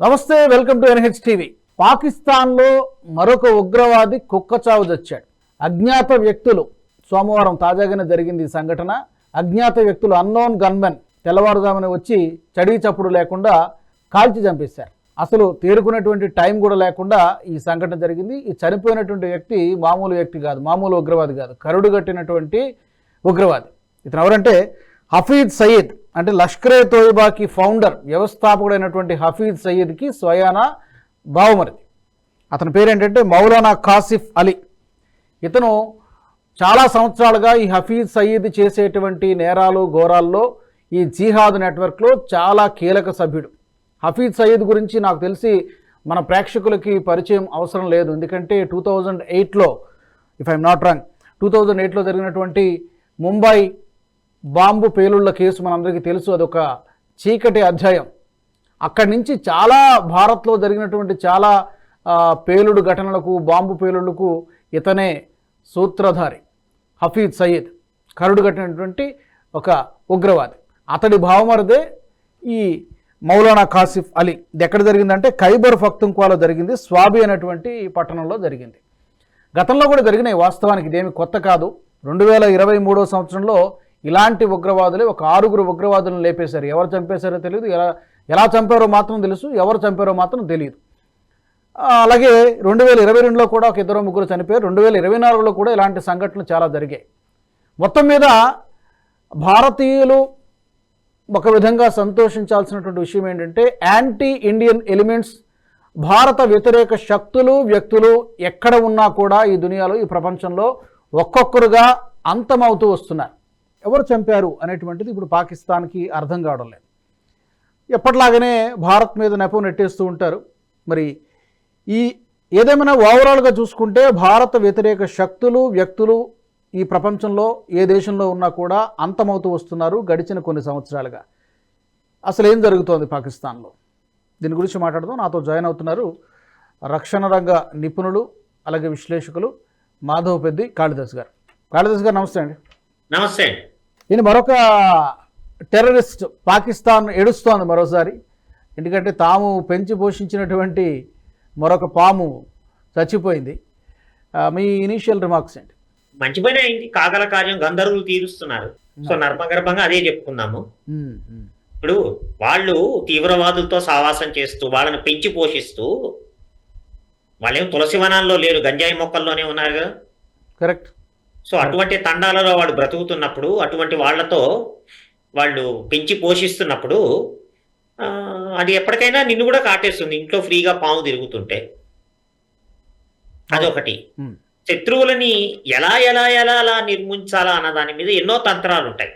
నమస్తే welcome to NH TV పాకిస్తాన్లో మరొక ఉగ్రవాది కుక్కచావు చచ్చాడు అజ్ఞాత వ్యక్తులు సోమవారం తాజాగానే జరిగింది ఈ సంఘటన. అజ్ఞాత వ్యక్తులు అన్నోన్ గన్మెన్ తెల్లవారుజామున వచ్చి చడిగి చప్పుడు లేకుండా కాల్చి చంపేశారు. అసలు తేరుకునేటువంటి టైం కూడా లేకుండా ఈ సంఘటన జరిగింది. ఈ చనిపోయినటువంటి వ్యక్తి మామూలు వ్యక్తి కాదు మామూలు ఉగ్రవాది కాదు కరుడు కట్టినటువంటి ఉగ్రవాది. ఇతను ఎవరంటే హఫీద్ సయీద్. అంటే లష్కరే తోయిబాకి ఫౌండర్ వ్యవస్థాపకుడైనటువంటి హఫీజ్ సయీద్కి స్వయానా బావమరిది. అతని పేరు ఏంటంటే మౌలానా కాసిఫ్ అలీ. ఇతను చాలా సంవత్సరాలుగా ఈ హఫీజ్ సయీద్ చేసేటువంటి నేరాలు ఘోరాల్లో ఈ జిహాద్ నెట్వర్క్లో చాలా కీలక సభ్యుడు. హఫీజ్ సయీద్ గురించి నాకు తెలిసి మన ప్రేక్షకులకి పరిచయం అవసరం లేదు. ఎందుకంటే టూ థౌజండ్ ఎయిట్లో if I'm not wrong two thousand ఎయిట్లో జరిగినటువంటి ముంబై బాంబు పేలుళ్ళ కేసు మనందరికీ తెలుసు అదొక చీకటి అధ్యాయం. అక్కడి నుంచి చాలా భారత్లో జరిగినటువంటి చాలా పేలుడు ఘటనలకు బాంబు పేలుళ్ళకు ఇతనే సూత్రధారి హఫీజ్ సయీద్ కరుడు కట్టినటువంటి ఒక ఉగ్రవాది. అతడి భావమరదే ఈ మౌలానా కాసిఫ్ అలీ. ఇది ఎక్కడ జరిగిందంటే ఖైబర్ ఫక్తుంక్వాలో జరిగింది స్వాబి అనేటువంటి పట్టణంలో జరిగింది. గతంలో కూడా జరిగినాయి వాస్తవానికి ఇదేమి కొత్త కాదు. రెండు వేల ఇరవై మూడో సంవత్సరంలో ఇలాంటి ఉగ్రవాదులే ఒక ఆరుగురు ఉగ్రవాదులను లేపేశారు. ఎవరు చంపేశారో తెలియదు ఎలా ఎలా చంపారో మాత్రం తెలుసు ఎవరు చంపారో మాత్రం తెలియదు అలాగే రెండు వేల ఇరవై రెండులో కూడా ఒక ఇద్దరు ముగ్గురు చనిపోయారు. రెండు వేల ఇరవై నాలుగులో కూడా ఇలాంటి సంఘటనలు చాలా జరిగాయి. మొత్తం మీద భారతీయులు ఒక విధంగా సంతోషించాల్సినటువంటి విషయం ఏంటంటే యాంటీ ఇండియన్ ఎలిమెంట్స్ భారత వ్యతిరేక శక్తులు వ్యక్తులు ఎక్కడ ఉన్నా కూడా ఈ దునియాలో ఈ ప్రపంచంలో ఒక్కొక్కరుగా అంతమవుతూ వస్తున్నారు ఎవరు చంపారు అనేటువంటిది ఇప్పుడు పాకిస్తాన్కి అర్థం కావడం లేదు. ఎప్పటిలాగానే భారత్ మీద నెపం నెట్టేస్తూ ఉంటారు. మరి ఈ ఏదేమైనా ఓవరాల్గా చూసుకుంటే భారత వ్యతిరేక శక్తులు వ్యక్తులు ఈ ప్రపంచంలో ఏ దేశంలో ఉన్నా కూడా అంతమవుతూ వస్తున్నారు గడిచిన కొన్ని సంవత్సరాలుగా. అసలు ఏం జరుగుతోంది పాకిస్తాన్లో? దీని గురించి మాట్లాడదాం. నాతో జాయిన్ అవుతున్నారు రక్షణ రంగ నిపుణులు అలాగే విశ్లేషకులు మాధవ్ పెద్ది కాళిదాస్ గారు. కాళిదాస్ గారు నమస్తే అండి. నమస్తే. అండి ఈయన మరొక టెర్రరిస్ట్ పాకిస్తాన్ ఏడుస్తోంది మరోసారి. ఎందుకంటే తాము పెంచి పోషించినటువంటి మరొక పాము చచ్చిపోయింది. మీ ఇనీషియల్ రిమార్క్స్ ఏంటి? మంచి పని అయింది కాగల కార్యం గంధర్వులు తీరుస్తున్నారు. సో నర్మగర్భంగా అదే చెప్పుకుందాము. ఉమ్, ఉమ్, ఇప్పుడు వాళ్ళు తీవ్రవాదులతో సావాసం చేస్తూ వాళ్ళని పెంచి పోషిస్తూ వాళ్ళేం తులసి వనాల్లో లేరు గంజాయి మొక్కల్లోనే ఉన్నారు కదా? కరెక్ట్ సో అటువంటి తండాలలో వాళ్ళు బ్రతుకుతున్నప్పుడు అటువంటి వాళ్ళతో వాళ్ళు పెంచి పోషిస్తున్నప్పుడు అది ఎప్పటికైనా నిన్ను కూడా కాటేస్తుంది. ఇంట్లో ఫ్రీగా పాము తిరుగుతుంటే. అదొకటి. శత్రువులని ఎలా ఎలా ఎలా ఎలా నిర్మించాలా అన్న దాని మీద ఎన్నో తంత్రాలు ఉంటాయి.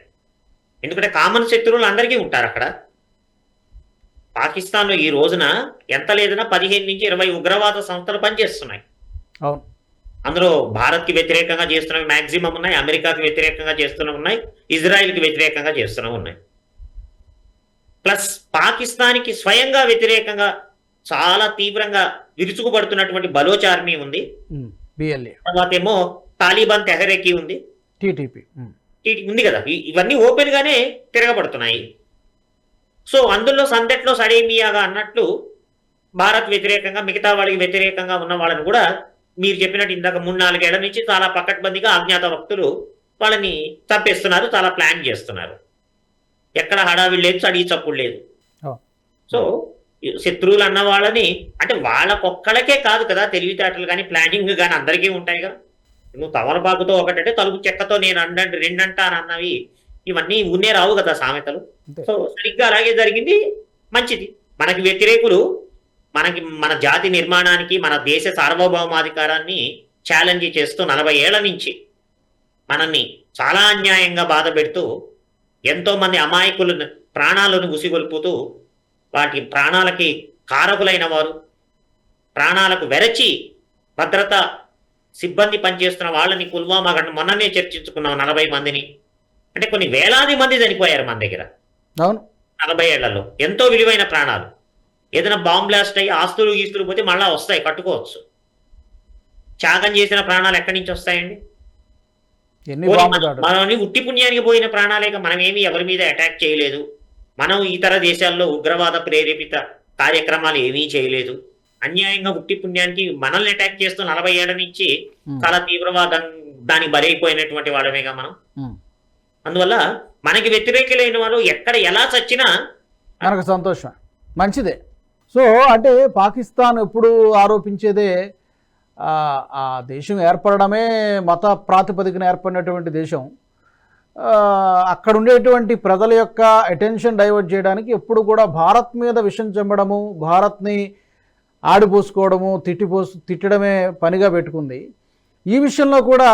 ఎందుకంటే కామన్ శత్రువులు అందరికీ ఉంటారు అక్కడ. పాకిస్తాన్లో ఈ రోజున ఎంత లేదన్నా పదిహేను నుంచి ఇరవై ఉగ్రవాద సంస్థలు పనిచేస్తున్నాయి. అవును. అందులో భారత్కి వ్యతిరేకంగా చేస్తున్నవి మాక్సిమం ఉన్నాయి అమెరికాకి వ్యతిరేకంగా చేస్తున్నవి ఉన్నాయి ఇజ్రాయెల్కి వ్యతిరేకంగా చేస్తున్నవి ఉన్నాయి. ప్లస్ పాకిస్తాన్కి స్వయంగా వ్యతిరేకంగా చాలా తీవ్రంగా విరుచుకుపడుతున్నటువంటి బలోచ్ ఆర్మీ ఉంది. తర్వాత ఏమో తాలిబాన్ తెహరేకి ఉంది. టీటీపీ ఉంది కదా. ఇవన్నీ ఓపెన్ గానే తిరగబడుతున్నాయి. సో అందులో సందట్లో సడేమియాగా అన్నట్లు భారత్ వ్యతిరేకంగా మిగతా వాళ్ళకి వ్యతిరేకంగా ఉన్న వాళ్ళని కూడా మీరు చెప్పినట్టు ఇందాక మూడు నాలుగేళ్ళ నుంచి చాలా పకడ్బందీగా అజ్ఞాత భక్తులు వాళ్ళని చంపేస్తున్నారు చాలా ప్లాన్ చేస్తున్నారు. ఎక్కడ హడావిడి లేదు చడి చప్పుడు లేదు. సో శత్రువులు అన్న వాళ్ళని అంటే వాళ్ళకొక్కళ్ళకే కాదు కదా తెలివితేటలు కానీ ప్లానింగ్ కానీ అందరికీ ఉంటాయి కదా. నువ్వు తమలపాకుతో ఒకటంటే తలుపు చెక్కతో నేను అండండి రెండంటా అని అన్నవి ఇవన్నీ ఉన్నే రావు కదా సామెతలు. సో సరిగ్గా అలాగే జరిగింది మంచిది. మనకి వ్యతిరేకులు మనకి మన జాతి నిర్మాణానికి మన దేశ సార్వభౌమాధికారాన్ని ఛాలెంజ్ చేస్తూ నలభై ఏళ్ళ నుంచి మనల్ని చాలా అన్యాయంగా బాధ పెడుతూ ఎంతో మంది అమాయకులను ప్రాణాలను ఉసిగొల్పుతూ వాటి ప్రాణాలకి కారకులైన వారు ప్రాణాలకు వెరచి భద్రత సిబ్బంది పనిచేస్తున్న వాళ్ళని పుల్వామా గంట మొన్ననే చర్చించుకున్నాం నలభై మందిని. అంటే కొన్ని వేలాది మంది చనిపోయారు మన దగ్గర. అవును. నలభై ఏళ్ళలో ఎంతో విలువైన ప్రాణాలు. ఏదైనా బాంబ్ బ్లాస్ట్ అయ్యి ఆస్తులు గీస్తులు పోతే మళ్ళా వస్తాయి కట్టుకోవచ్చు. త్యాగం చేసిన ప్రాణాలు ఎక్కడి నుంచి వస్తాయండి? మన- మనల్ని ఉట్టి పుణ్యానికి పోయిన ప్రాణాలేక మనం ఏమి ఎవరి మీద అటాక్ చేయలేదు. మనం ఇతర దేశాల్లో ఉగ్రవాద ప్రేరేపిత కార్యక్రమాలు ఏమీ చేయలేదు. అన్యాయంగా ఉట్టి పుణ్యానికి మనల్ని అటాక్ చేస్తూ నలభై ఏళ్ళ నుంచి చాలా తీవ్రవాదం దానికి బలైపోయినటువంటి వాళ్ళమేగా మనం. అందువల్ల మనకి వ్యతిరేకులైన వాళ్ళు ఎక్కడ ఎలా చచ్చినా మనకు సంతోషం మంచిదే. సో అంటే పాకిస్తాన్ ఎప్పుడు ఆరోపించేదే ఆ, దేశం ఏర్పడమే మత ప్రాతిపదికన ఏర్పడినటువంటి దేశం. అక్కడ ఉండేటువంటి ప్రజల యొక్క అటెన్షన్ డైవర్ట్ చేయడానికి ఎప్పుడు కూడా భారత్ మీద విషం చెమ్మడము భారత్ని ఆడిపోసుకోవడము తిట్టిపోసు తిట్టడమే పనిగా పెట్టుకుంది. ఈ విషయంలో కూడా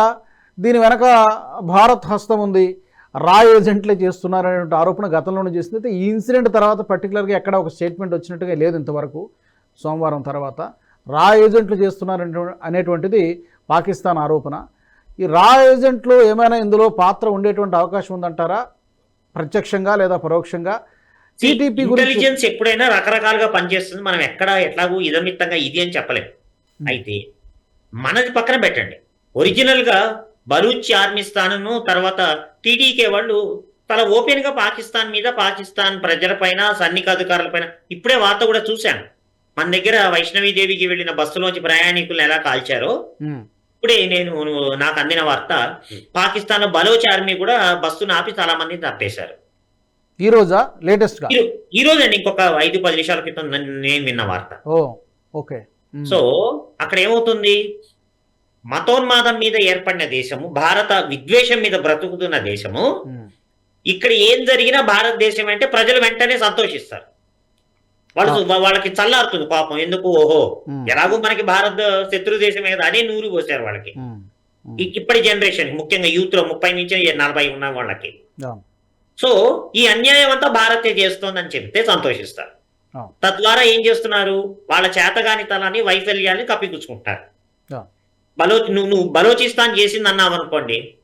దీని వెనక భారత్ హస్తం ఉంది రా ఏజెంట్లే చేస్తున్నారనే ఆరోపణ గతంలోనే చేసింది. అయితే ఈ ఇన్సిడెంట్ తర్వాత పర్టికులర్గా ఎక్కడ ఒక స్టేట్మెంట్ వచ్చినట్టుగా లేదు ఇంతవరకు సోమవారం తర్వాత. రా ఏజెంట్లు చేస్తున్నారనే అనేటువంటిది పాకిస్తాన్ ఆరోపణ. ఈ రా ఏజెంట్లు ఏమైనా ఇందులో పాత్ర ఉండేటువంటి అవకాశం ఉందంటారా? ప్రత్యక్షంగా లేదా పరోక్షంగా? సిటిపి ఇంటెలిజెన్స్ ఎప్పుడైనా రకరకాలుగా పనిచేస్తుంది. మనం ఎక్కడ ఎట్లాగూ ఇదమిత్తంగా ఇది అని చెప్పలేం. అయితే మనది పక్కన పెట్టండి. ఒరిజినల్గా బలూచ్ ఆర్మీ స్థానము తర్వాత టీడీకే వాళ్ళు చాలా ఓపెన్గా పాకిస్తాన్ మీద పాకిస్తాన్ ప్రజలపైన సైనిక అధికారులపైన ఇప్పుడే వార్త కూడా చూశాను. మన దగ్గర వైష్ణవీదేవికి వెళ్ళిన బస్సులోంచి ప్రయాణికులను ఎలా కాల్చారో. ఇప్పుడే నేను నాకు అందిన వార్త పాకిస్తాన్లో బలోచ్ ఆర్మీ కూడా బస్సును ఆపి చాలా మందిని తప్పేశారు. ఈ రోజా? లేటెస్ట్గా ఈ రోజు అండి ఇంకొక ఐదు పది నిమిషాల క్రితం నేను విన్న వార్త. ఓకే. సో అక్కడ ఏమవుతుంది? మతోన్మాదం మీద ఏర్పడిన దేశము భారత విద్వేషం మీద బ్రతుకుతున్న దేశము ఇక్కడ ఏం జరిగినా భారతదేశం అంటే ప్రజలు వెంటనే సంతోషిస్తారు. వాళ్ళు వాళ్ళకి చల్లారుతుంది పాపం. ఎందుకు? ఓహో ఎలాగో మనకి భారత శత్రు దేశమే కదా అదే నూరు పోసారు వాళ్ళకి. ఇప్పటి జనరేషన్ ముఖ్యంగా యూత్లో ముప్పై నుంచి నలభై ఉన్న వాళ్ళకి. సో ఈ అన్యాయం అంతా భారతే చేస్తోందని చెప్తే సంతోషిస్తారు. తద్వారా ఏం చేస్తున్నారు? వాళ్ళ చేతగానితనాన్ని వైఫల్యాన్ని కప్పిపుచ్చుకుంటారు. బలో నువ్వు నువ్వు బలోచిస్తాన్ చేసింది అన్నావు అనుకోండి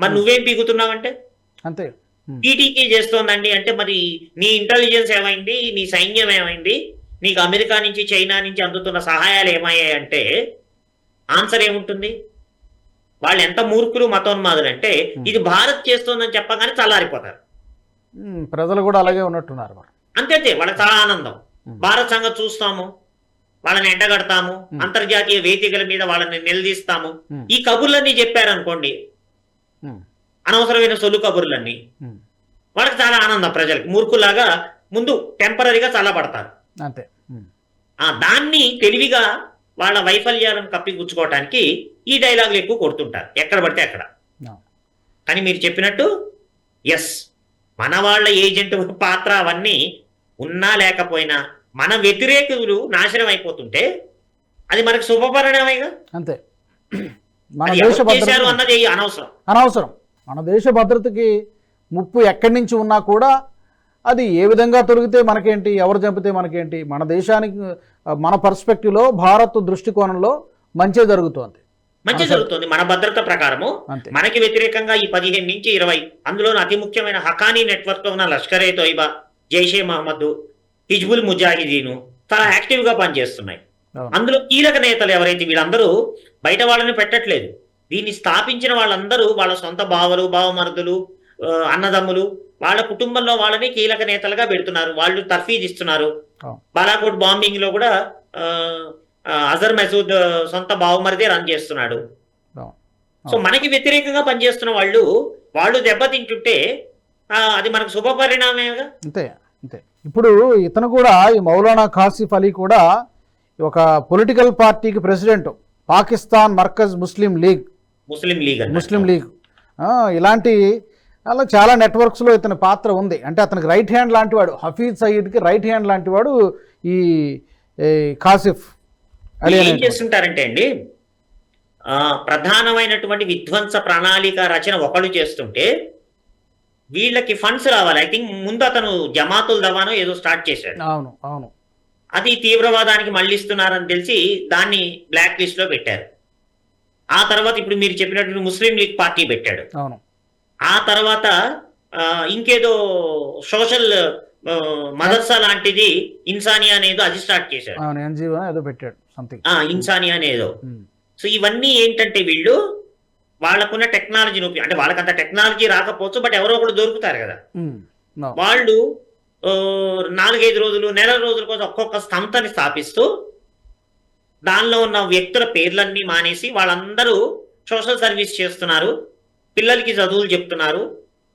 మరి నువ్వేం పీకుతున్నావంటే అంతే. టీటీకి చేస్తోందండి అంటే మరి నీ ఇంటెలిజెన్స్ ఏమైంది? నీ సైన్యం ఏమైంది? నీకు అమెరికా నుంచి చైనా నుంచి అందుతున్న సహాయాలు ఏమయ్యాయి అంటే ఆన్సర్ ఏముంటుంది? వాళ్ళు ఎంత మూర్ఖులు మతోన్మాదులు అంటే ఇది భారత్ చేస్తోందని చెప్పగానే చల్లారిపోతారు. ప్రజలు కూడా అలాగే ఉన్నట్టున్నారు అంతే వాళ్ళకి చాలా ఆనందం. భారత్ సంగతి చూస్తాము. వాళ్ళని ఎండగడతాము. అంతర్జాతీయ వేదికల మీద వాళ్ళని నిలదీస్తాము. ఈ కబుర్లన్నీ చెప్పారనుకోండి అనవసరమైన సొల్లు కబుర్లన్నీ వాళ్ళకి చాలా ఆనందం ప్రజలకు. మూర్ఖులాగా ముందు టెంపరీగా చల్లబడతారు. అంతే. ఆ దాన్ని తెలివిగా వాళ్ళ వైఫల్యాలను కప్పిపుచ్చుకోవటానికి ఈ డైలాగులు ఎక్కువ కొడుతుంటారు. ఎక్కడ పడితే అక్కడ. కానీ మీరు చెప్పినట్టు ఎస్ మన వాళ్ళ ఏజెంట్ పాత్ర అవన్నీ ఉన్నా లేకపోయినా మన వ్యతిరేకులు నాశనం అయిపోతుంటే అది మనకు శుభపరిణామేగా? అంతే. మన దేశ భద్రత అన్నది అనవసరం. అనవసరం. మన దేశ భద్రతకి ముప్పు ఎక్కడి నుంచి ఉన్నా కూడా అది ఏ విధంగా తొలగితే మనకేంటి ఎవరు చంపితే మనకేంటి మన దేశానికి మన పర్స్పెక్టివ్లో భారత్ దృష్టికోణంలో మంచే జరుగుతోంది. మంచి జరుగుతుంది. మన భద్రత ప్రకారము అంతే. మనకి వ్యతిరేకంగా ఈ పదిహేను నుంచి ఇరవై అందులో అతి ముఖ్యమైన హకానీ నెట్వర్క్లో ఉన్న లష్కరే తోయిబా జైషే మహమ్మద్ హిజ్బుల్ ముజాహిదీను చాలా యాక్టివ్గా పనిచేస్తున్నాయి. అందులో కీలక నేతలు ఎవరైతే వీళ్ళందరూ బయట వాళ్ళని పెట్టట్లేదు. దీన్ని స్థాపించిన వాళ్ళందరూ వాళ్ళ సొంత బావలు బావమరుదులు అన్నదమ్ములు వాళ్ళ కుటుంబంలో వాళ్ళని కీలక నేతలుగా పెడుతున్నారు. వాళ్ళు తర్ఫీజ్ ఇస్తున్నారు. బాలాకోట్ బాంబింగ్లో కూడా అజర్ మసూద్ సొంత బావమరిదే రన్ చేస్తున్నాడు. సో మనకి వ్యతిరేకంగా పనిచేస్తున్న వాళ్ళు వాళ్ళు దెబ్బతింటుంటే అది మనకు శుభ పరిణామేగా అంతే. అంతే ఇప్పుడు ఇతను కూడా ఈ మౌలానా కాసిఫ్ అలీ కూడా ఒక పొలిటికల్ పార్టీకి ప్రెసిడెంట్ పాకిస్తాన్ మర్కజ్ ముస్లిం లీగ్ ముస్లిం లీగ్. ముస్లిం లీగ్ ఆ, ఇలాంటి అలా చాలా నెట్వర్క్స్లో ఇతని పాత్ర ఉంది అంటే అతనికి రైట్ హ్యాండ్ లాంటివాడు హఫీజ్ సయీద్కి రైట్ హ్యాండ్ లాంటివాడు ఈ ఈ కాసిఫ్ అలీ ఏం. చేస్తుంటారంటే అండి ప్రధానమైనటువంటి విధ్వంస ప్రణాళిక రచన ఒకళ్ళు చేస్తుంటే వీళ్ళకి ఫండ్స్ రావాలి. ఐ థింక్ ముందు అతను జమాతుల్ దవానో ఏదో స్టార్ట్ చేశాడు. అవును అవును. అది తీవ్రవాదానికి మళ్ళిస్తున్నారని తెలిసి దాన్ని బ్లాక్ లిస్ట్లో పెట్టారు. ఆ తర్వాత ఇప్పుడు మీరు చెప్పినట్టు ముస్లిం లీగ్ పార్టీ పెట్టాడు. అవును. ఆ తర్వాత ఇంకేదో సోషల్ మదర్సా లాంటిది ఇన్సానియా అనేది అది స్టార్ట్ చేశారు ఏదో పెట్టాడు సంథింగ్ ఇన్సానియా అనేదో. సో ఇవన్నీ ఏంటంటే వీళ్ళు వాళ్ళకున్న టెక్నాలజీని ఉపయోగ అంటే వాళ్ళకంత టెక్నాలజీ రాకపోవచ్చు బట్ ఎవరో ఒకరు దొరుకుతారు కదా. వాళ్ళు నాలుగైదు రోజులు నెల రోజుల కోసం ఒక్కొక్క సంస్థని స్థాపిస్తూ దానిలో ఉన్న వ్యక్తుల పేర్లన్నీ మానేసి వాళ్ళందరూ సోషల్ సర్వీస్ చేస్తున్నారు. పిల్లలకి చదువులు చెప్తున్నారు.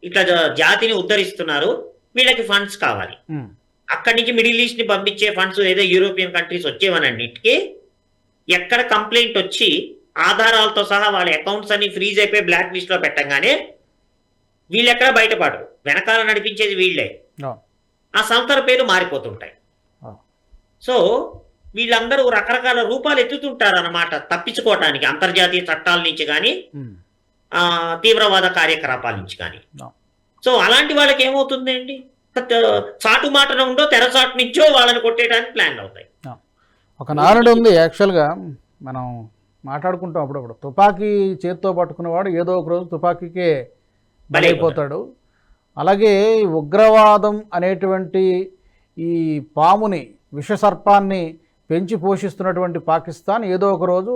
ఇట్లా జాతిని ఉద్ధరిస్తున్నారు. వీళ్ళకి ఫండ్స్ కావాలి. అక్కడి నుంచి మిడిల్ ఈస్ట్ని పంపించే ఫండ్స్ ఏదో యూరోపియన్ కంట్రీస్ వచ్చేవనన్నిటికీ ఎక్కడ కంప్లైంట్ వచ్చి ఆధారాలతో సహా వాళ్ళ అకౌంట్స్ అన్ని ఫ్రీజ్ అయిపోయి బ్లాక్ లిస్ట్లో పెట్టంగానే వీళ్ళు ఎక్కడ బయటపడరు. వెనకాల నడిపించేది వీళ్ళే. ఆ. సంస్థల పేరు మారిపోతుంటాయి. సో వీళ్ళందరూ రకరకాల రూపాలు ఎత్తుతుంటారు అన్నమాట తప్పించుకోవటానికి అంతర్జాతీయ చట్టాల నుంచి కానీ తీవ్రవాద కార్యకలాపాల నుంచి కానీ. సో అలాంటి వాళ్ళకి ఏమవుతుందండి? త- చాటు మాటన ఉండో తెరచాటు నుంచో వాళ్ళని కొట్టేయడానికి ప్లాన్ అవుతాయి. ఒక నానుడు ఉంది యాక్చువల్గా మనం మాట్లాడుకుంటాం అప్పుడప్పుడు. తుపాకీ చేత్తో పట్టుకున్నవాడు ఏదో ఒక రోజు తుపాకీకే బలైపోతాడు. అలాగే ఉగ్రవాదం అనేటువంటి ఈ పాముని విషసర్పాన్ని పెంచి పోషిస్తున్నటువంటి పాకిస్తాన్ ఏదో ఒక రోజు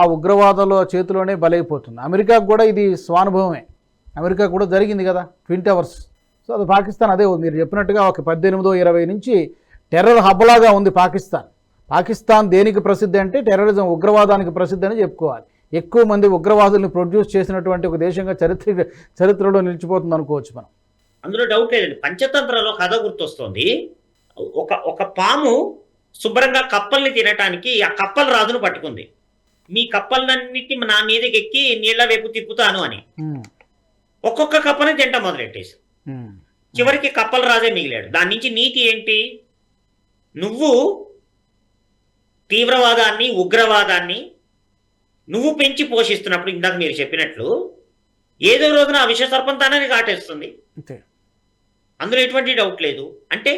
ఆ ఉగ్రవాదంలో చేతిలోనే బలైపోతుంది. అమెరికాకు కూడా ఇది స్వానుభవమే. అమెరికా కూడా జరిగింది కదా ట్విన్ టవర్స్ సో అది పాకిస్తాన్ అదే మీరు చెప్పినట్టుగా ఒక పద్దెనిమిదో ఇరవై నుంచి టెర్రర్ హబ్లాగా ఉంది పాకిస్తాన్. పాకిస్తాన్ దేనికి ప్రసిద్ధి అంటే టెర్రరిజం ఉగ్రవాదానికి ప్రసిద్ధి అని చెప్పుకోవాలి. ఎక్కువ మంది ఉగ్రవాదుల్ని ప్రొడ్యూస్ చేసినటువంటి ఒక దేశంగా చరిత్ర చరిత్రలో నిలిచిపోతుంది అనుకోవచ్చు మనం. అందులో డౌట్ లేదండి పంచతంత్రలో కథ గుర్తొస్తుంది. ఒక ఒక పాము శుభ్రంగా కప్పల్ని తినటానికి ఆ కప్పల రాజును పట్టుకుంది. మీ కప్పలన్నిటి నా మీదకి ఎక్కి నీళ్ళ వైపు తిప్పుతాను అని. ఒక్కొక్క కప్పని తింట మొదలెట్టేసి. చివరికి కప్పల రాజే మిగిలాడు. దాని నుంచి నీతి ఏంటి? నువ్వు తీవ్రవాదాన్ని ఉగ్రవాదాన్ని నువ్వు పెంచి పోషిస్తున్నప్పుడు ఇందాక మీరు చెప్పినట్లు ఏదో రోజున ఆ విష సర్పం తనని కాటేస్తుంది అందులో ఎటువంటి డౌట్ లేదు. అంటే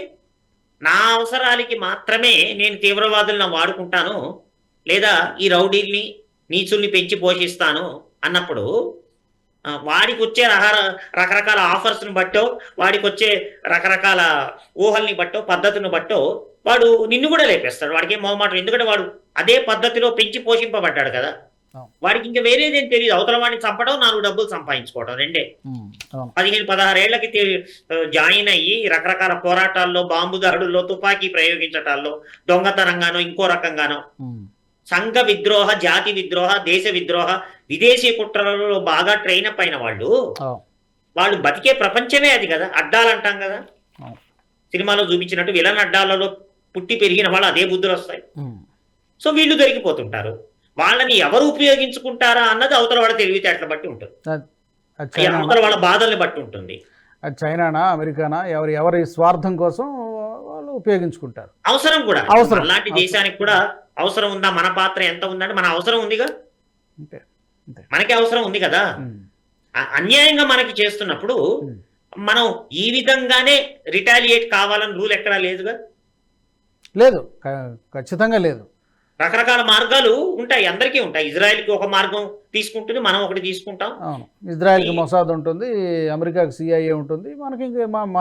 నా అవసరాలకి మాత్రమే నేను తీవ్రవాదులను వాడుకుంటాను లేదా ఈ రౌడీల్ని నీచుల్ని పెంచి పోషిస్తాను అన్నప్పుడు వాడికి వచ్చే రకరకాల ఆఫర్స్ని బట్టో వాడికి వచ్చే రకరకాల ఊహల్ని బట్టో పద్ధతిని బట్టో వాడు నిన్ను కూడా లేపేస్తాడు. వాడికి ఏం మొహమాటం? ఎందుకంటే వాడు అదే పద్ధతిలో పెంచి పోషింపబడ్డాడు కదా. వాడికి ఇంకా వేరేదేం తెలియదు అవతల వాడిని చంపడం నాలుగు డబ్బులు సంపాదించుకోవడం రెండే. పదిహేను పదహారేళ్ళకి జాయిన్ అయ్యి రకరకాల పోరాటాల్లో బాంబు దాడుల్లో తుపాకీ ప్రయోగించటాల్లో దొంగతనంగానో ఇంకో రకంగానో సంఘ విద్రోహ జాతి విద్రోహ దేశ విద్రోహ విదేశీ కుట్రలలో బాగా ట్రైన్ అప్ అయిన వాళ్ళు వాళ్ళు బతికే ప్రపంచమే అది కదా అడ్డాలు అంటాం కదా. సినిమాలో చూపించినట్టు విలన్ అడ్డాలలో పుట్టి పెరిగిన వాళ్ళు అదే బుద్ధులు వస్తాయి. సో వీళ్ళు దొరికిపోతుంటారు. వాళ్ళని ఎవరు ఉపయోగించుకుంటారా అన్నది అవతల వాళ్ళ తెలివితేటల బట్టి ఉంటుంది. అవతల వాళ్ళ బాధల్ని బట్టి ఉంటుంది. చైనానా అమెరికానా? ఎవరి ఎవరి స్వార్థం కోసం వాళ్ళు ఉపయోగించుకుంటారు. అవసరం కూడా. అవసరం. అలాంటి దేశానికి కూడా అవసరం ఉందా? మన పాత్ర ఎంత ఉందంటే మన అవసరం ఉందిగా? మనకి అవసరం ఉంది కదా? అన్యాయంగా మనకి చేస్తున్నప్పుడు. మనం ఈ విధంగానే రిటాలియేట్ కావాలని రూల్ ఎక్కడా లేదుగా? లేదు ఖచ్చితంగా లేదు. రకరకాల మార్గాలు ఉంటాయి అందరికీ ఉంటాయి. ఇజ్రాయెల్కి ఒక మార్గం తీసుకుంటుంది మనం ఒకటి తీసుకుంటాం. అవును. ఇజ్రాయెల్కి మొసాద్ ఉంటుంది అమెరికాకి సిఐఏ ఉంటుంది మనకి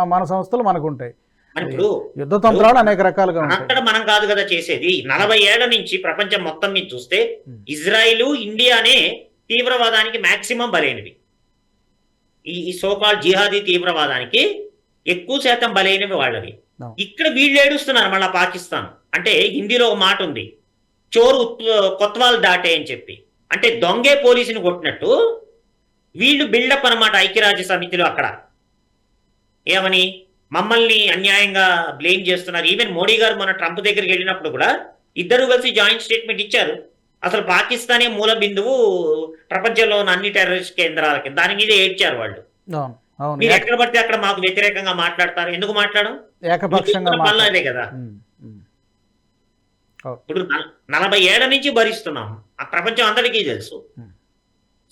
మన సంస్థలు మనకు ఉంటాయి. ఇప్పుడు యుద్ధ తంత్రాలు అనేక రకాలుగా అక్కడ మనం కాదు కదా చేసేది. నలభై ఏళ్ళ నుంచి ప్రపంచం మొత్తం మీద చూస్తే. ఇజ్రాయిల్ ఇండియానే తీవ్రవాదానికి మాక్సిమం బలైనవి. ఈ ఈ సోకాల్ జిహాదీ తీవ్రవాదానికి ఎక్కువ శాతం బలైనవి వాళ్ళవి. ఇక్కడ వీళ్ళు ఏడుస్తున్నారు మళ్ళా పాకిస్తాన్. అంటే హిందీలో ఒక మాట ఉంది. చోరు కొత్వాల్ దాటే అని చెప్పి. అంటే దొంగే పోలీసుని కొట్టినట్టు వీళ్ళు బిల్డప్ అన్నమాట ఐక్యరాజ్య సమితిలో అక్కడ. ఏమని? మమ్మల్ని అన్యాయంగా బ్లేమ్ చేస్తున్నారు. ఈవెన్ మోడీ గారు మన ట్రంప్ దగ్గరికి వెళ్ళినప్పుడు కూడా ఇద్దరు కలిసి జాయింట్ స్టేట్మెంట్ ఇచ్చారు. అసలు పాకిస్తానే మూల బిందువు ప్రపంచంలో ఉన్న అన్ని టెర్రరిస్ట్ కేంద్రాలకి. దాని మీద ఏడ్చారు వాళ్ళు. మీరు ఎక్కడ పడితే అక్కడ మాకు వ్యతిరేకంగా మాట్లాడతారు. ఎందుకు మాట్లాడడం? ఏకపక్షంగా కదా. ఇప్పుడు నల- నలభై ఏళ్ళ నుంచి భరిస్తున్నాం. ఆ ప్రపంచం అందరికీ తెలుసు.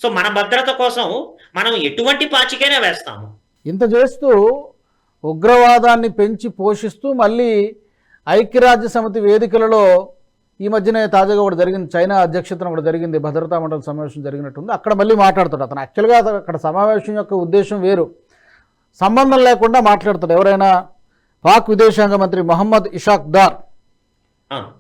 సో మన భద్రత కోసం మనం ఎటువంటి పాచికైనా వేస్తాము. ఇంత చేస్తూ ఉగ్రవాదాన్ని పెంచి పోషిస్తూ మళ్ళీ ఐక్యరాజ్య సమితి వేదికలలో ఈ మధ్యనే తాజాగా కూడా జరిగింది. చైనా అధ్యక్షతన కూడా జరిగింది. భద్రతా మండలి సమావేశం జరిగినట్టుంది. అక్కడ మళ్ళీ మాట్లాడతాడు అతను. యాక్చువల్గా అక్కడ సమావేశం యొక్క ఉద్దేశం వేరు. సంబంధం లేకుండా మాట్లాడతాడు. ఎవరైనా పాక్ విదేశాంగ మంత్రి మొహమ్మద్ ఇషాక్ దార్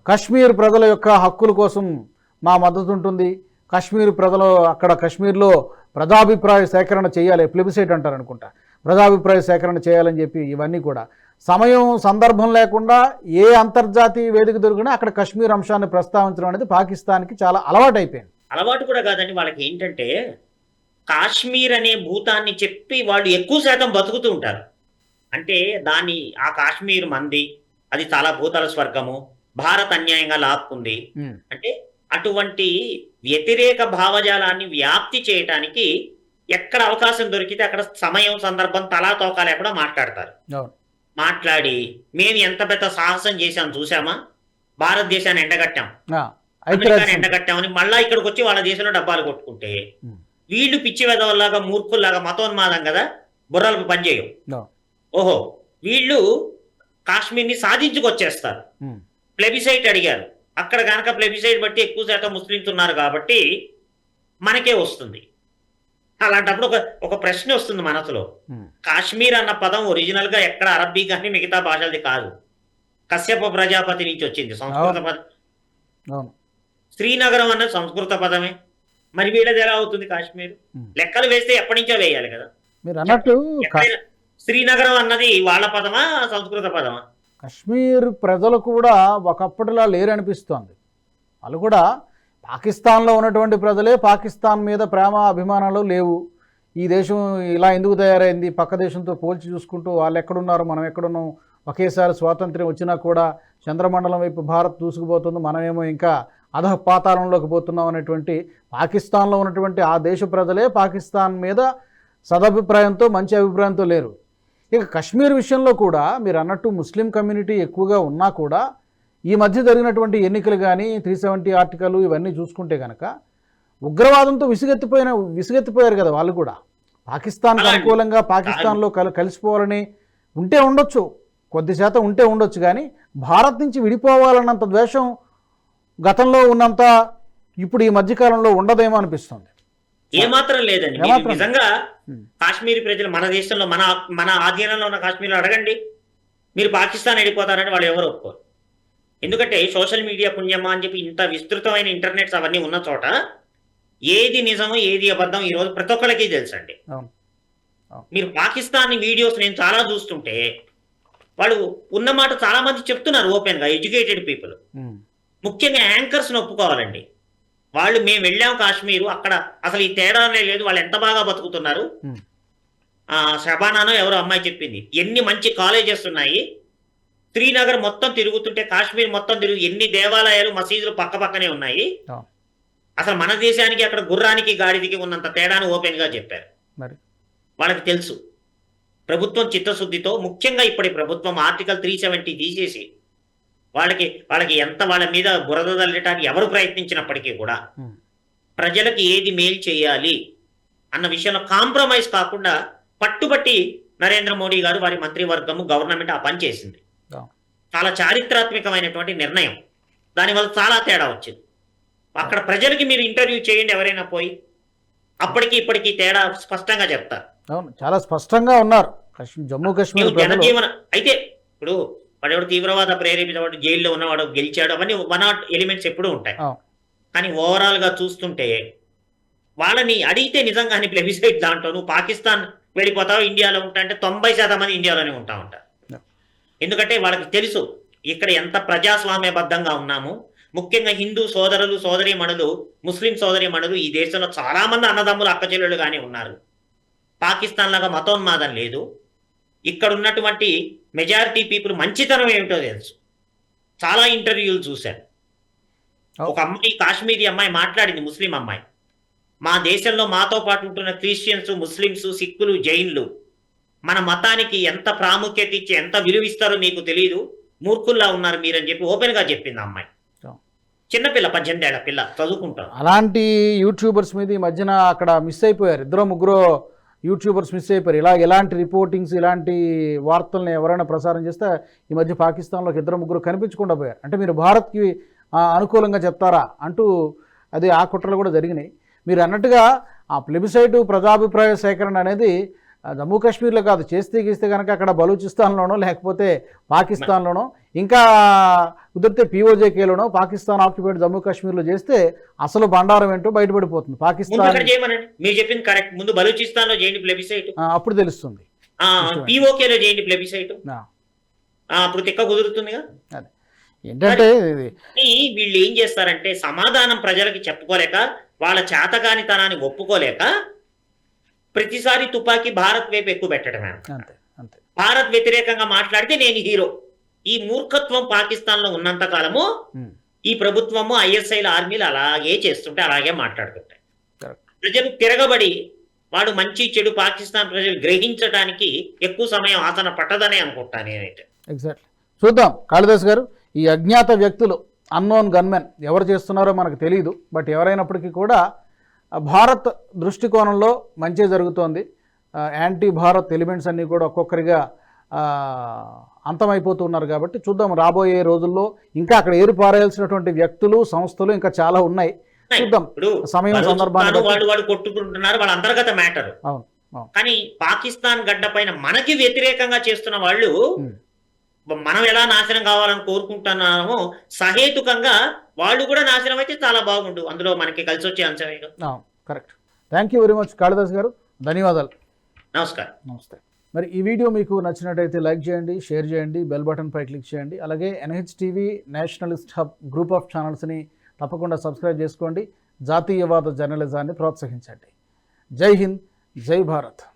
కశ్మీర్ ప్రజల యొక్క హక్కుల కోసం మా మద్దతు ఉంటుంది. కశ్మీర్ ప్రజలు అక్కడ కశ్మీర్లో ప్రజాభిప్రాయ సేకరణ చేయాలి. ప్లిబిసైట్ అంటారు అనుకుంటా ప్రజాభిప్రాయ సేకరణ చేయాలని చెప్పి ఇవన్నీ కూడా. సమయం సందర్భం లేకుండా ఏ అంతర్జాతీయ వేదిక దొరికినా అక్కడ కశ్మీర్ అంశాన్ని ప్రస్తావించడం అనేది పాకిస్తాన్కి చాలా అలవాటు అయిపోయింది అలవాటు కూడా కాదండి వాళ్ళకి ఏంటంటే కాశ్మీర్ అనే భూతాన్ని చెప్పి వాళ్ళు ఎక్కువ శాతం బతుకుతూ ఉంటారు. అంటే దాని ఆ కాశ్మీర్ మంది అది చాలా భూతల స్వర్గము భారత్ అన్యాయంగా లాక్కుంది. అంటే అటువంటి వ్యతిరేక భావజాలాన్ని వ్యాప్తి చేయటానికి ఎక్కడ అవకాశం దొరికితే అక్కడ సమయం సందర్భం తలా తోకా లేకుండా మాట్లాడతారు. మాట్లాడి మేము ఎంత పెద్ద సాహసం చేశాం చూసామా భారతదేశాన్ని ఎండగట్టాం. అమెరికాని ఎండగట్టామని మళ్ళా ఇక్కడికి వచ్చి వాళ్ళ దేశంలో డబ్బాలు కొట్టుకుంటే. వీళ్ళు పిచ్చి వెదవల్లాగా మూర్ఖుల్లాగా మతోన్మాదం కదా బుర్రలకు పనిచేయవు No. ఓహో వీళ్ళు కాశ్మీర్ని సాధించుకొచ్చేస్తారు. ప్లెబిసైట్ అడిగారు. అక్కడ కనుక ప్లెబిసైట్ బట్టి ఎక్కువ శాతం ముస్లిమ్స్ ఉన్నారు కాబట్టి మనకే వస్తుంది. అలాంటప్పుడు ఒక ఒక ప్రశ్న వస్తుంది మనసులో. కాశ్మీర్ అన్న పదం ఒరిజినల్గా ఎక్కడ అరబ్బీ కానీ మిగతా భాషలది కాదు. కశ్యప ప్రజాపతి నుంచి వచ్చింది సంస్కృత పదం. శ్రీనగరం అన్నది సంస్కృత పదమే. మరి వీళ్ళది ఎలా అవుతుంది కాశ్మీర్. లెక్కలు వేస్తే ఎప్పటి నుంచో వేయాలి కదా. మీరు అన్నట్టు శ్రీనగరం అన్నది వాళ్ళ పదమా సంస్కృత పదమా? కశ్మీర్ ప్రజలు కూడా ఒకప్పటిలా లేరనిపిస్తోంది. వాళ్ళు కూడా పాకిస్తాన్లో ఉన్నటువంటి ప్రజలే పాకిస్తాన్ మీద ప్రేమ అభిమానాలు లేవు. ఈ దేశం ఇలా ఎందుకు తయారైంది? పక్క దేశంతో పోల్చి చూసుకుంటూ వాళ్ళు ఎక్కడున్నారు? మనం ఎక్కడున్నాం? ఒకేసారి స్వాతంత్ర్యం వచ్చినా కూడా చంద్రమండలం వైపు భారత్ దూసుకుపోతుంది. మనమేమో ఇంకా అధ పాతాళంలోకి పోతున్నాం అనేటువంటి పాకిస్తాన్లో ఉన్నటువంటి ఆ దేశ ప్రజలే పాకిస్తాన్ మీద సదభిప్రాయంతో మంచి అభిప్రాయంతో లేరు. ఇక కశ్మీర్ విషయంలో కూడా మీరు అన్నట్టు ముస్లిం కమ్యూనిటీ ఎక్కువగా ఉన్నా కూడా ఈ మధ్య జరిగినటువంటి ఎన్నికలు కానీ త్రీ సెవెంటీ ఆర్టికల్ ఇవన్నీ చూసుకుంటే కనుక ఉగ్రవాదంతో విసుగెత్తిపోయిన విసుగెత్తిపోయారు కదా వాళ్ళు కూడా. పాకిస్తాన్కి. అనుకూలంగా పాకిస్తాన్లో కలి కలిసిపోవాలని ఉంటే ఉండొచ్చు. కొద్ది శాతం ఉంటే ఉండొచ్చు కానీ భారత్ నుంచి విడిపోవాలన్నంత ద్వేషం గతంలో ఉన్నంత ఇప్పుడు ఈ మధ్యకాలంలో ఉండదేమో అనిపిస్తుంది. ఏమాత్రం లేదండి. నిజంగా. కాశ్మీర్ ప్రజలు మన దేశంలో మన మన ఆధీనంలో ఉన్న కాశ్మీర్లో అడగండి. మీరు పాకిస్తాన్ వెళ్ళిపోతారని వాళ్ళు ఎవరు ఒప్పుకోరు. ఎందుకంటే సోషల్ మీడియా పుణ్యమా అని చెప్పి ఇంత విస్తృతమైన ఇంటర్నెట్స్ అవన్నీ ఉన్న చోట ఏది నిజము ఏది అబద్ధం ఈ రోజు ప్రతి ఒక్కరికి తెలుసండి. మీరు పాకిస్తాన్ వీడియోస్ నేను చాలా చూస్తుంటే వాళ్ళు ఉన్న మాట చాలా మంది చెప్తున్నారు ఓపెన్గా ఎడ్యుకేటెడ్ పీపుల్. ముఖ్యంగా యాంకర్స్ ఒప్పుకోవాలండి. వాళ్ళు మేము వెళ్ళాం కాశ్మీరు అక్కడ అసలు ఈ తేడానే లేదు వాళ్ళు ఎంత బాగా బతుకుతున్నారు. ఆ శబానానో ఎవరో అమ్మాయి చెప్పింది ఎన్ని మంచి కాలేజెస్ ఉన్నాయి శ్రీనగర్ మొత్తం తిరుగుతుంటే కాశ్మీర్ మొత్తం తిరుగు ఎన్ని దేవాలయాలు మసీదులు పక్క పక్కనే ఉన్నాయి. అసలు మన దేశానికి అక్కడ గుర్రానికి గాడిదికి ఉన్నంత తేడాను ఓపెన్గా చెప్పారు వాళ్ళకి తెలుసు. ప్రభుత్వం చిత్తశుద్ధితో ముఖ్యంగా ఇప్పటి ప్రభుత్వం ఆర్టికల్ త్రీ సెవెంటీ తీసేసి వాళ్ళకి వాళ్ళకి ఎంత వాళ్ళ మీద బురద తల్లటానికి ఎవరు ప్రయత్నించినప్పటికీ కూడా ప్రజలకు ఏది మేలు చేయాలి అన్న విషయంలో కాంప్రమైజ్ కాకుండా పట్టుబట్టి నరేంద్ర మోడీ గారు వారి మంత్రివర్గము గవర్నమెంట్ ఆ పని చేసింది. చాలా చారిత్రాత్మకమైనటువంటి నిర్ణయం. దానివల్ల చాలా తేడా వచ్చింది. అక్కడ ప్రజలకి మీరు ఇంటర్వ్యూ చేయండి ఎవరైనా పోయి అప్పటికి ఇప్పటికి తేడా స్పష్టంగా చెప్తారు. అవును చాలా స్పష్టంగా ఉన్నారు. జమ్మూ కాశ్మీర్ జనజీవన అయితే ఇప్పుడు వాడెవడు తీవ్రవాద ప్రేరేపితవాడు జైల్లో ఉన్నవాడు గెలిచాడు అవన్నీ వన్ నాట్ ఎలిమెంట్స్ ఎప్పుడూ ఉంటాయి. కానీ ఓవరాల్గా చూస్తుంటే వాళ్ళని అడిగితే నిజంగానే ప్లెబిసైట్ దాంట్లో నువ్వు పాకిస్తాన్ వెళ్ళిపోతావు ఇండియాలో ఉంటా అంటే తొంభై శాతం మంది ఇండియాలోనే ఉంటా ఉంటారు. Yeah. ఎందుకంటే వాళ్ళకి తెలుసు ఇక్కడ ఎంత ప్రజాస్వామ్యబద్ధంగా ఉన్నాము. ముఖ్యంగా హిందూ సోదరులు సోదరి మణులు ముస్లిం సోదరి మణులు ఈ దేశంలో చాలా మంది అన్నదమ్ములు అక్కచెల్లెలుగానే ఉన్నారు. పాకిస్తాన్ లాగా మతోన్మాదం లేదు. ఇక్కడ ఉన్నటువంటి మెజారిటీ పీపుల్ మంచితనం ఏమిటో తెలుసు. చాలా ఇంటర్వ్యూలు చూశాను. Oh. ఒక అమ్మాయి కాశ్మీరీ అమ్మాయి మాట్లాడింది ముస్లిం అమ్మాయి. మా దేశంలో మాతో పాటు ఉంటున్న క్రిస్టియన్స్ ముస్లిమ్స్ సిక్కులు జైన్లు మన మతానికి ఎంత ప్రాముఖ్యత ఇచ్చి ఎంత విలువిస్తారో మీకు తెలియదు మూర్ఖుల్లా ఉన్నారు మీరని చెప్పి ఓపెన్గా చెప్పింది అమ్మాయి. చిన్నపిల్ల పద్దెనిమిది ఏళ్ళ పిల్ల చదువుకుంటాం అలాంటి యూట్యూబర్స్ మీద ఈ మధ్యన అక్కడ మిస్ అయిపోయారు. ఇద్దరు ముగ్గురు యూట్యూబర్స్ మిస్ అయిపోయారు. ఇలా ఇలాంటి రిపోర్టింగ్స్ ఇలాంటి వార్తల్ని ఎవరైనా ప్రసారం చేస్తే ఈ మధ్య పాకిస్తాన్లోకి ఇద్దరు ముగ్గురు కనిపించకుండా పోయారు. అంటే మీరు భారత్కి అనుకూలంగా చెప్తారా అంటూ అది ఆ కుట్రలు కూడా జరిగినాయి. మీరు అన్నట్టుగా ఆ ప్లెబిసైటు ప్రజాభిప్రాయ సేకరణ అనేది జమ్మూ కాశ్మీర్లో కాదు చేస్తే గీస్తే కనుక అక్కడ బలూచిస్తాన్లోనో లేకపోతే పాకిస్తాన్లోనో ఇంకా కుదిరితే పీఓజేకేలోనో పాకిస్తాన్ ఆక్యుపైడ్ జమ్మూ కాశ్మీర్లో చేస్తే అసలు బండారం ఏంటో బయటపడిపోతుంది. పాకిస్తాన్ మీరు చెప్పింది కరెక్ట్ ముందు చేయండి ప్లెబిసైట్. అప్పుడు తెలుస్తుంది. పీఓకేలో చేయండి ప్లెబిసైట్. ఆ, ఆ, అప్పుడు తిక్క కుదురుతుందిగా. అదే. ఏంటంటే వీళ్ళు ఏం చేస్తారంటే సమాధానం ప్రజలకి చెప్పుకోలేక వాళ్ళ చేతకానితనాన్ని ఒప్పుకోలేక ప్రతిసారి తుపాకీ భారత్ వైపు ఎక్కువ పెట్టడమే అంతే అంతే. భారత్ వ్యతిరేకంగా మాట్లాడితే నేను హీరో. ఈ మూర్ఖత్వం పాకిస్తాన్లో ఉన్నంత కాలము ఈ ప్రభుత్వము ఐఎస్ఐల ఆర్మీలు అలాగే చేస్తుంటే అలాగే మాట్లాడుతుంటాయి. ప్రజలు తిరగబడి వాడు మంచి చెడు పాకిస్తాన్ ప్రజలు గ్రహించడానికి ఎక్కువ సమయం ఆసన పట్టదనే అనుకుంటాను నేనైతే. ఎగ్జాక్ట్లీ. చూద్దాం. కాళిదాస్ గారు ఈ అజ్ఞాత వ్యక్తులు అన్నోన్ గన్మెన్ ఎవరు చేస్తున్నారో మనకు తెలియదు బట్ ఎవరైనప్పటికీ కూడా భారత్ దృష్టికోణంలో మంచి జరుగుతోంది. యాంటీ భారత్ ఎలిమెంట్స్ అన్నీ కూడా ఒక్కొక్కరిగా అంతమైపోతున్నారు కాబట్టి చూద్దాం రాబోయే రోజుల్లో ఇంకా అక్కడ ఏరు పారేయాల్సినటువంటి వ్యక్తులు సంస్థలు ఇంకా చాలా ఉన్నాయి. చూద్దాం. సమయం సందర్భాన్ని వాళ్ళు కొట్టుకుంటున్నారు వాళ్ళ అంతర్గత మ్యాటర్. అవును కానీ పాకిస్తాన్ గడ్డ పైన మనకి వ్యతిరేకంగా చేస్తున్న వాళ్ళు మనం ఎలా నాశనం కావాలని కోరుకుంటున్నామో సహేతుకంగా వాళ్ళు కూడా నాశనం అయితే చాలా బాగుండు. అందులో మనకి కలిసి వచ్చే. అవును correct thank you very much Kalidas గారు. ధన్యవాదాలు. నమస్కారం. నమస్తే. మరి ఈ వీడియో మీకు నచ్చినట్టయితే లైక్ చేయండి షేర్ చేయండి బెల్ బటన్ పై క్లిక్ చేయండి. అలాగే NH TV nationalist hub group of ఛానల్స్ని తప్పకుండా సబ్స్క్రైబ్ చేసుకోండి. జాతీయవాద జర్నలిజాన్ని ప్రోత్సహించండి. జై హింద్ జై భారత్.